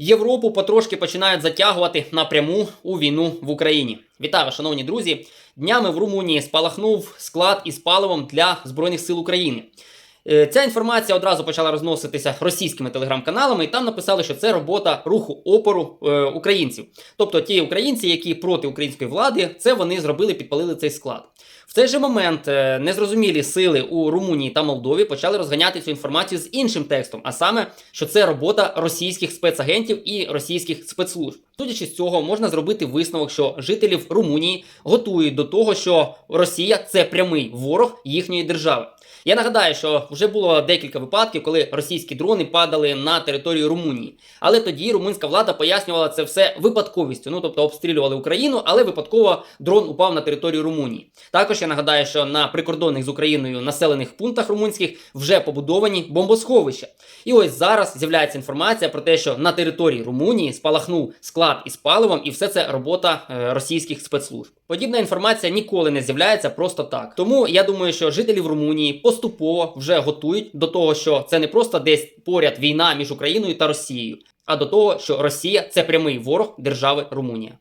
Європу потрошки починають затягувати напряму у війну в Україні. Вітаю, шановні друзі! Днями в Румунії спалахнув склад із паливом для Збройних сил України. Е, Ця інформація одразу почала розноситися російськими телеграм-каналами, і там написали, що це робота руху опору е, українців. Тобто ті українці, які проти української влади, це вони зробили, підпалили цей склад. В цей же момент е, незрозумілі сили у Румунії та Молдові почали розганяти цю інформацію з іншим текстом, а саме, що це робота російських спецагентів і російських спецслужб. Судячи з цього, можна зробити висновок, що жителів Румунії готують до того, що Росія це прямий ворог їхньої держави. Я нагадаю, що вже було декілька випадків, коли російські дрони падали на територію Румунії. Але тоді румунська влада пояснювала це все випадковістю. Ну тобто обстрілювали Україну, але випадково дрон упав на територію Румунії. Також я нагадаю, що на прикордонних з Україною населених пунктах румунських вже побудовані бомбосховища. І ось зараз з'являється інформація про те, що на території Румунії спалахнув склад із паливом, і все це робота е, російських спецслужб. Подібна інформація ніколи не з'являється просто так. Тому я думаю, що жителів Румунії поступово вже готують до того, що це не просто десь поряд війна між Україною та Росією, а до того, що Росія це прямий ворог держави Румунія.